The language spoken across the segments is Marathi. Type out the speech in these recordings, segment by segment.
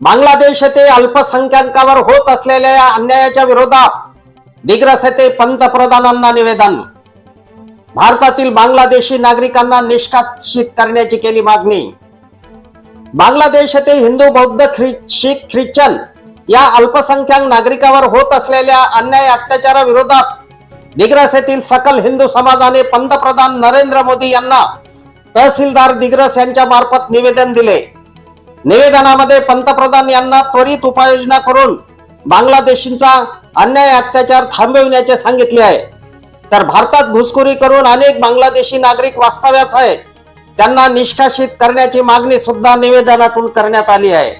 Bangladesh येथे अल्पसंख्याकांवर होत असलेल्या या अन्यायाच्या विरोधात दिग्रस येथे पंतप्रधानांना निवेदन. भारतातील बांगलादेशी नागरिकांना निष्कासित करण्याची केली मागणी. बांगलादेश येथे हिंदू बौद्ध ख्रि शीख ख्रिश्चन या अल्पसंख्याक नागरिकावर होत असलेल्या अन्याय अत्याचाराविरोधात दिग्रस येथील सकल हिंदू समाजाने पंतप्रधान नरेंद्र मोदी यांना तहसीलदार दिग्रस यांच्या मार्फत निवेदन दिले. निवेदनामध्ये पंतप्रधान यांना त्वरित उपाययोजना करून बांगलादेशींचा अन्याय अत्याचार थांबविण्याचे सांगितले आहे. तर भारतात घुसखोरी करून अनेक बांगलादेशी नागरिक वास्तव्यास आहे. त्यांना निष्कासित करण्याची मागणी सुद्धा निवेदनातून करण्यात आली आहे.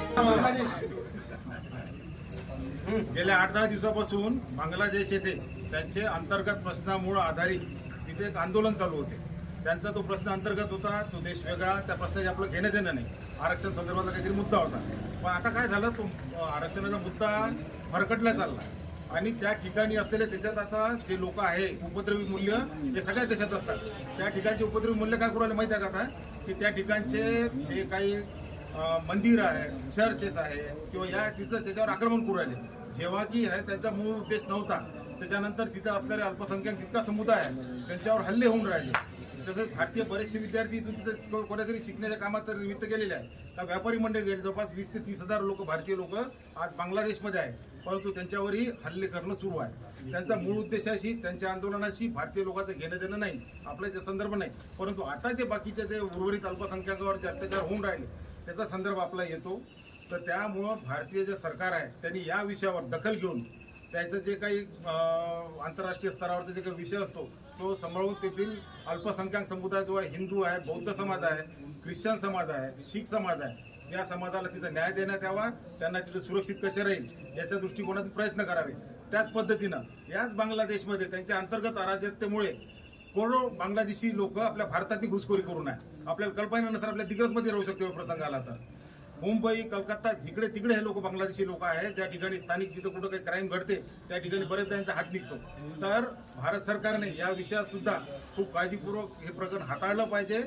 गेल्या आठ दहा दिवसापासून बांगलादेश येथे त्यांचे अंतर्गत प्रश्नामुळे आधारित तिथे एक आंदोलन चालू होते. त्यांचा तो प्रश्न अंतर्गत होता तो देश वेगळा त्या प्रश्नाचे आपलं घेणं देणं नाही. आरक्षण संदर्भातला काहीतरी मुद्दा होता. पण आता काय झालं तो आरक्षणाचा मुद्दा भरकटला चालला. आणि त्या ठिकाणी असलेले त्याच्यात आता जे लोक आहे उपद्रवी मूल्य हे सगळ्या देशात असतात. त्या ठिकाणचे उपद्रवी मूल्य काय करू माहिती आहे का आता? की त्या ठिकाणचे जे काही मंदिर आहे चर्चेस आहे किंवा या तिथं त्याच्यावर आक्रमण करू राहिले. जेव्हा की हे त्यांचा मूळ उद्देश नव्हता. त्याच्यानंतर तिथं असणारे अल्पसंख्याक जितका समुदाय आहे त्यांच्यावर हल्ले होऊन राहिले. तसंच भारतीय बरेचसे विद्यार्थी इथून तिथे कोणातरी शिकण्याच्या कामात तर निमित्त गेलेले आहे का व्यापारी मंडळ गेले जवळपास वीस ते तीस हजार लोक भारतीय लोक आज बांगलादेशमध्ये आहे परंतु त्यांच्यावरही हल्ले करणं सुरू आहे त्यांचा मूळ उद्देशाशी त्यांच्या आंदोलनाशी भारतीय लोकांचं घेणं देणं नाही आपल्या त्या संदर्भ नाही. परंतु आता जे बाकीचे जे उर्वरित अल्पसंख्याकावर जे अत्याचार होऊन राहिले त्याचा संदर्भ आपला येतो. तर त्यामुळं भारतीय जे सरकार आहे त्यांनी या विषयावर दखल घेऊन त्याचं जे काही आंतरराष्ट्रीय स्तरावरचा जे काही विषय असतो तो सांभाळून तेथील अल्पसंख्याक समुदाय जो आहे हिंदू आहे बौद्ध समाज आहे ख्रिश्चन समाज आहे शीख समाज आहे या समाजाला तिथं न्याय देण्यात यावा त्यांना तिथं सुरक्षित कसे राहील याच्या दृष्टिकोनातून प्रयत्न करावे. त्याच पद्धतीनं याच बांगलादेशमध्ये त्यांच्या अंतर्गत अराजकतेमुळे करोडो बांगलादेशी लोक आपल्या भारतातली घुसखोरी करून आहे आपल्याला कल्पनेनुसार आपल्या दिग्रजमध्ये राहू शकतो प्रसंग आला तर. मुंबई कलकत्ता जिकडे तिकडे हे लोक बांगलादेशी लोक आहेत ज्या ठिकाणी स्थानिक जिथं कुठं काही क्राईम घडते त्या ठिकाणी बरेच त्यांचा हात निघतो. तर भारत सरकारने या विषयात सुद्धा खूप काळजीपूर्वक हे प्रकरण हाताळलं पाहिजे.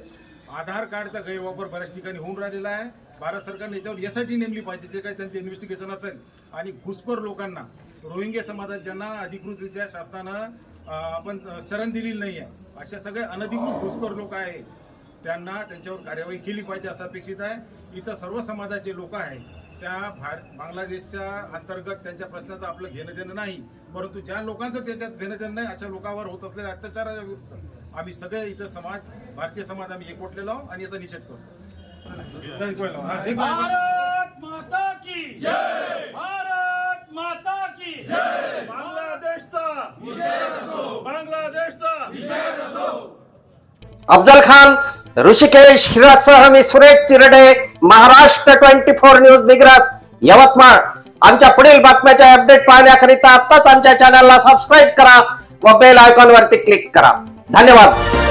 आधार कार्डचा गैरवापर बऱ्याच ठिकाणी होऊन राहिलेला आहे. भारत सरकारने याच्यावर यासाठी नेमली पाहिजे जे काही त्यांचे इन्व्हेस्टिगेशन असेल. आणि घुसखोर लोकांना रोहिंग्या समाजात ज्यांना अधिकृतरित्या शासनानं आपण शरण दिलेली नाही आहे अशा सगळे अनधिकृत घुसखोर लोक आहेत त्यांना त्यांच्यावर कार्यवाही केली पाहिजे असं अपेक्षित आहे. इथं सर्व समाजाचे लोक आहेत. त्या भार बांगलादेशच्या अंतर्गत त्यांच्या प्रश्नाचं आपलं घेणं देणं नाही. परंतु ज्या लोकांचं त्याच्यात घेणं देणं नाही अशा लोकांवर होत असलेल्या अत्याचाराच्या विरुद्ध आम्ही सगळे इथं समाज भारतीय समाज आम्ही एकवटलेलो आहोत आणि याचा निषेध करतो. भारत माता की जय! भारत माता की जय! बांगलादेशचा बांगलादेशचा अफजल खान ऋषिकेश हिरासह मी Suresh Chirde Maharashtra twenty four news Digras Yavatmal. आमच्या पुढील बातम्याच्या अपडेट पाहण्याकरिता आत्ताच आमच्या चॅनलला सबस्क्राईब करा व बेल आयकॉन वरती क्लिक करा. धन्यवाद.